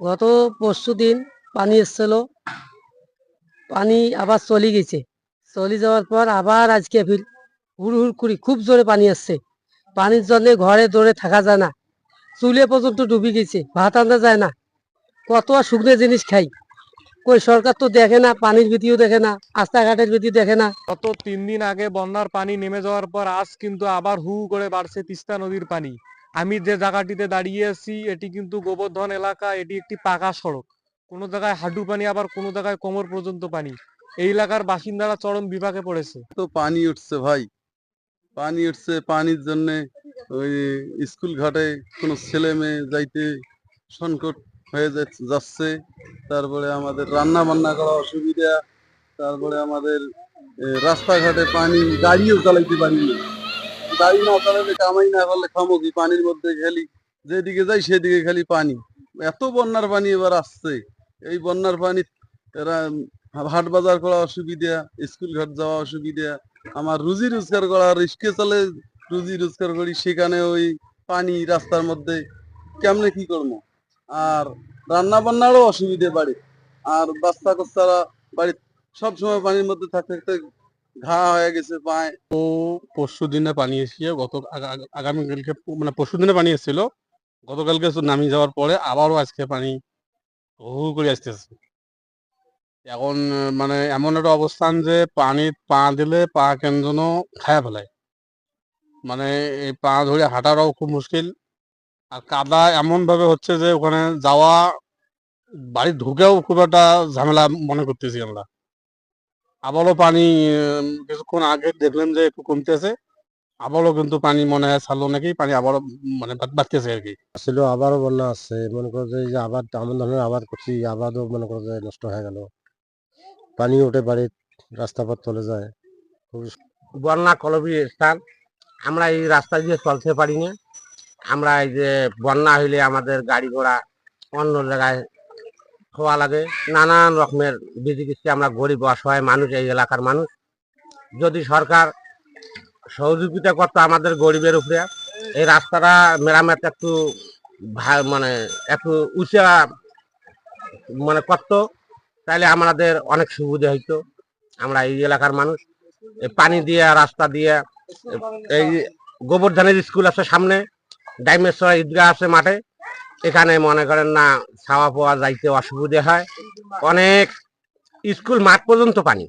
গত পরশু দিন পানি এসছিল। পানি আবার চলে গেছে। চলে যাওয়ার পর আবার আজকে ফির হুড় হুড় করি খুব জোরে পানি আসছে। পানির জন্য ঘরে দৌড়ে থাকা যায় না। চুলে পর্যন্ত ডুবে গেছে, ভাত আনতে যায় না। কত আর শুকনো জিনিস খাই। কই সরকার তো দেখে না, পানির ভিতিও দেখে না, রাস্তাঘাটের ভিত্তি দেখে না। গত তিন দিন আগে বন্যার পানি নেমে যাওয়ার পর আজ কিন্তু আবার হু করে বাড়ছে তিস্তা নদীর পানি। আমি যে জায়গাটিতে দাঁড়িয়ে আছি, এটি কিন্তু গোবর্ধন এলাকা, এটি একটি পাকা সড়ক। কোনো জায়গায় হাঁটু পানি, আবার কোনো জায়গায় কোমর পর্যন্ত পানি। এই এলাকার বাসিন্দারা চরম বিপাকে পড়েছে। তো পানি উঠছে ভাই। পানি উঠছে, পানির জন্য ওই স্কুল ঘাটে কোনো ছেলে মেয়ে যাইতে সংকট হয়ে যাচ্ছে- তারপরে আমাদের রান্না বান্না করা অসুবিধা। তারপরে আমাদের রাস্তাঘাটে পানি, গাড়িও চালাইতে পারি না। গাড়ি না চালালে কামাই না করলে খামো কি? পানির মধ্যে খালি, যেদিকে যাই সেদিকে খালি পানি। এত বন্যার পানি এবার আসছে। এই বন্যার পানি হাট বাজার করা অসুবিধা, স্কুল ঘাট যাওয়া অসুবিধা, আমার রুজি রোজগার করা রিস্কে চলে রুজি রোজগার করি, সেখানে ওই পানি রাস্তার মধ্যে কেমনে কি করব? আর রান্না বান্নারও অসুবিধে বাড়ে। আর বাচ্চা কাচ্চারা বাড়ি সব সময় পানির মধ্যে থাকতে থাকতে ঘা হয়ে গেছে পায়ে। পরশু দিনে পানি এসিয়ে গত আগা- আগা- আগামীকালকে মানে পরশু দিনে পানি এসেছিল, গতকালকে নামিয়ে যাওয়ার পরে আবারও আজকে পানি হু করে আসতেছে। এখন মানে এমন একটা অবস্থান যে পানি পা দিলে পা কেন যেন খায়া ফেলায় মানে এই পা ধরে হাঁটাটাও খুব মুশকিল। আর কাদা এমন ভাবে হচ্ছে যে ওখানে যাওয়া, বাড়ি ঢুকেও খুব একটা ঝামেলা মনে করতেছি আমরা। আবারও পানি কিছুক্ষণ আগে দেখলাম যে একটু কমতেছে। আবারও কিন্তু পানি মনে হয় ছাড়লো নাকি? পানি আবারও মানে বাড়- বাড়তেছে আর কি। ছিল আবারও বন্যা আছে মনে করো যে এই যে আবাদ এমন ধরনের আবাদ করছি আবাদও মনে করো যে নষ্ট হয়ে গেল। পানি উঠে বাড়ি রাস্তাপথ চলে যায়। বন্যা কলবি স্থান। আমরা এই রাস্তা দিয়ে চলতে পারি না আমরা এই যে বন্যা হইলে আমাদের গাড়ি ঘোড়া অন্য জায়গায় হওয়া লাগে। নানান রকমের বিধি কিস্তি আমরা গরিব, অসহায় মানুষ, এই এলাকার মানুষ। যদি সরকার সহযোগিতা করতো আমাদের গরিবের উপরে, এই রাস্তাটা মেরামত একটু মানে একটু উঁচা মানে করতো, তাহলে আমাদের অনেক সুবিধা হইতো। আমরা এই এলাকার মানুষ। এই পানি দিয়ে, রাস্তা দিয়ে, এই গোবর্ধনের স্কুল আছে সামনে, ডাইমেশ্বর ঈদগাহ আছে মাঠে। এখানে মনে করেন না খাওয়া পাওয়া যাইতে অসুবিধে হয়। অনেক স্কুল মাঠ পর্যন্ত পানি।